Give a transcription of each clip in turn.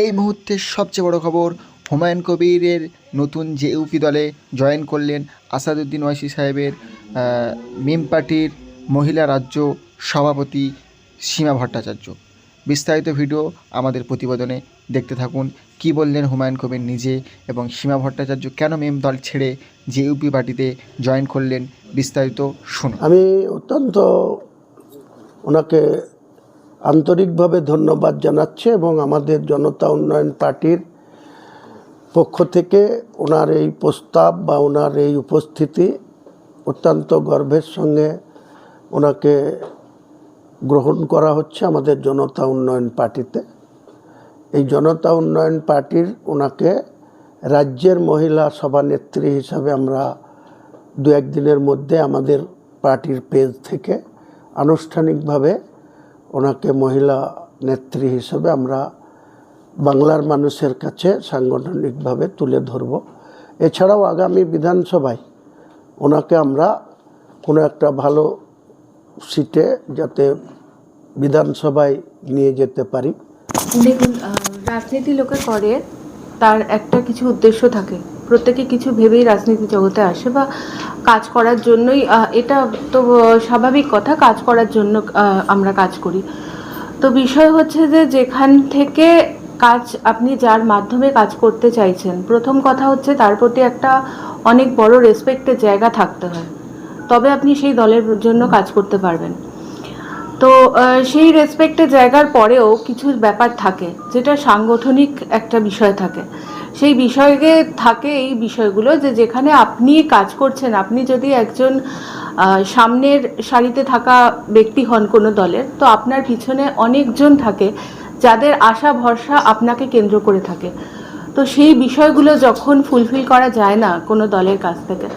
এই মুহূর্তের সবচেয়ে বড় খবর, হুমায়ুন কবিরের নতুন যে ইউপি দলে জয়েন করলেন আসাদুদ্দিন ওয়াইসি সাহেবের মিম পার্টির মহিলা রাজ্য সভাপতি সীমা ভট্টাচার্য। বিস্তারিত ভিডিও আমাদের প্রতিবেদনে দেখতে থাকুন, কি বললেন হুমায়ুন কবির নিজে এবং সীমা ভট্টাচার্য কেন মেম দল ছেড়ে যে ইউপি পার্টিতে জয়েন করলেন, বিস্তারিত শুনুন। আমি অত্যন্ত ওনাকে আন্তরিকভাবে ধন্যবাদ জানাচ্ছে এবং আমাদের জনতা উন্নয়ন পার্টির পক্ষ থেকে ওনার এই প্রস্তাব বা ওনার এই উপস্থিতি অত্যন্ত গর্বের সঙ্গে ওনাকে গ্রহণ করা হচ্ছে আমাদের জনতা উন্নয়ন পার্টিতে। এই জনতা উন্নয়ন পার্টির ওনাকে রাজ্যের মহিলা সভানেত্রী হিসাবে আমরা দু একদিনের মধ্যে আমাদের পার্টির পেজ থেকে আনুষ্ঠানিকভাবে ওনাকে মহিলা নেত্রী হিসেবে আমরা বাংলার মানুষের কাছে সাংগঠনিকভাবে তুলে ধরব। এছাড়াও আগামী বিধানসভায় ওনাকে আমরা কোনো একটা ভালো সিটে যাতে বিধানসভায় নিয়ে যেতে পারি। দেখুন রাজনীতি লোকে করে, তার একটা কিছু উদ্দেশ্য থাকে। প্রত্যেকে কিছু ভেবেই রাজনীতি জগতে আসে বা কাজ করার জন্যই এটা তো স্বাভাবিক কথা, কাজ করার জন্য আমরা কাজ করি। তো বিষয় হচ্ছে যে, যেখান থেকে কাজ, আপনি যার মাধ্যমে কাজ করতে চাইছেন, প্রথম কথা হচ্ছে তার প্রতি একটা অনেক বড় রেসপেক্টের জায়গা থাকতে হয়। তবে আপনি সেই দলের জন্য কাজ করতে পারবেন। তো সেই রেসপেক্টের জায়গার পরেও কিছু ব্যাপার থাকে, যেটা সাংগঠনিক একটা বিষয় থাকে। সেই বিষয়ে থাকে এই বিষয়গুলো যে যেখানে আপনি কাজ করছেন, আপনি যদি একজন সামনের সারিতে থাকা ব্যক্তি হন কোনো দলের, তো আপনার পিছনে অনেকজন থাকে যাদের আশা ভরসা আপনাকে কেন্দ্র করে থাকে। তো সেই বিষয়গুলো যখন ফুলফিল করা যায় না কোনো দলের কাছ থেকে,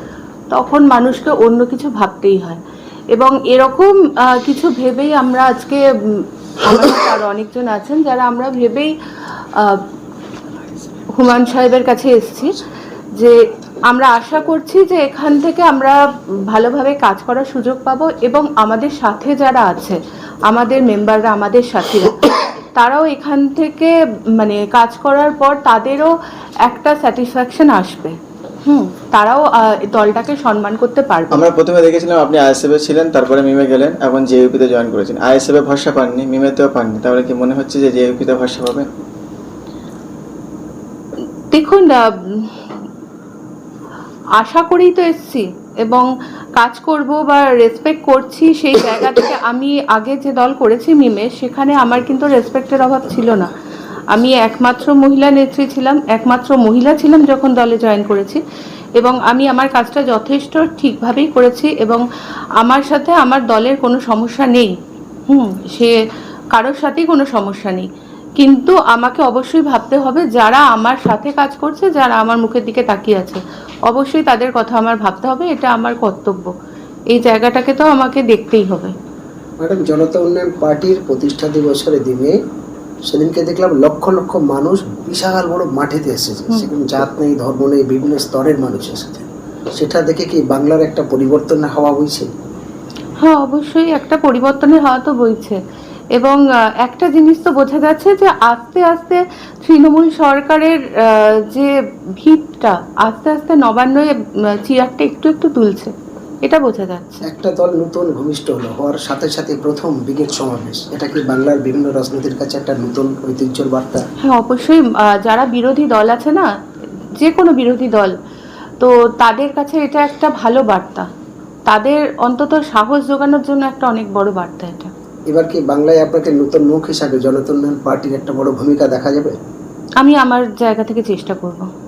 তখন মানুষকে অন্য কিছু ভাবতেই হয়। এবং এরকম কিছু ভেবেই আমরা আজকে আমাদের আরও অনেকজন আছেন যারা আমরা ভেবেই হুমায়ুন সাহেবের কাছে এসেছি যে আমরা আশা করছি যে এখান থেকে আমরা ভালোভাবে কাজ করার সুযোগ পাবো এবং আমাদের সাথে যারা আছে, আমাদের মেম্বাররা, আমাদের সাথীরা, তারাও এখান থেকে মানে কাজ করার পর তাদেরও একটা স্যাটিসফ্যাকশন আসবে। হুম, তারাও দলটাকে সম্মান করতে পারবে। আমরা প্রথমে দেখেছিলাম আপনি আইএসএফে ছিলেন, তারপরে মিমে গেলেন, এখন জেইউপিতে জয়েন করেছেন। আইএসএফে ভরসা পাননি মিমেতেও পাননি, তাহলে কি মনে হচ্ছে যে জেইউপিতে ভরসা পাবেন দেখুন আশা করেই তো এসছি এবং কাজ করব বা রেসপেক্ট করছি সেই জায়গা থেকে। আমি আগে যে দল করেছি মিমে, সেখানে আমার কিন্তু রেসপেক্টের অভাব ছিল না। আমি একমাত্র মহিলা নেত্রী ছিলাম, একমাত্র মহিলা ছিলাম যখন দলে জয়েন করেছি এবং আমি আমার কাজটা যথেষ্ট ঠিকভাবেই করেছি এবং আমার সাথে আমার দলের কোনো সমস্যা নেই। হুম, সে কারোর সাথেই কোনো সমস্যা নেই। কিন্তু আমাকে অবশ্যই ভাবতে হবে যারা আমার সাথে কাজ করছে যারা আমার মুখের দিকে তাকিয়ে আছে। অবশ্যই তাদের কথা আমার ভাবতে হবে এটা আমার কর্তব্য। এই জায়গাটাকে তো আমাকে দেখতেই হবে। ম্যাডাম জনতা উন্নয়ন পার্টির প্রতিষ্ঠা দিবসের দিনে সেদিনকে দেখলাম লক্ষ লক্ষ মানুষ বিশাল বড় মাঠেতে এসেছে। সেখানে জাত নেই ধর্ম নেই বিভিন্ন স্তরের মানুষ এসেছে। সেটা দেখে কি বাংলার একটা পরিবর্তন হওয়া বইছে হ্যাঁ অবশ্যই একটা পরিবর্তনের হওয়া তো বইছে এবং একটা জিনিস তো বোঝা যাচ্ছে যে আস্তে আস্তে তৃণমূল সরকারের যে ভিতটা আস্তে আস্তে নবান্নয়ে উম, চেয়ারটা একটু একটু তুলছে এটা বোঝা যাচ্ছে। একটা দল নতুন ভূমিষ্ঠ হলো হওয়ার সাথে সাথে প্রথম ব্রিগেড সমাবেশ। এটা কি বাংলার বিভিন্ন রাজনীতির কাছে একটা নতুন ঐতিহ্যের বার্তা? হ্যাঁ অবশ্যই যারা বিরোধী দল আছে না যে কোনো বিরোধী দল তো তাদের কাছে এটা একটা ভালো বার্তা। তাদের অন্তত সাহস জোগানোর জন্য একটা অনেক বড় বার্তা এটা। এবার কি বাংলায় আপনাকে নতুন মুখ হিসাবে জনতা পার্টির একটা বড় ভূমিকা দেখা যাবে? আমি আমার জায়গা থেকে চেষ্টা করব।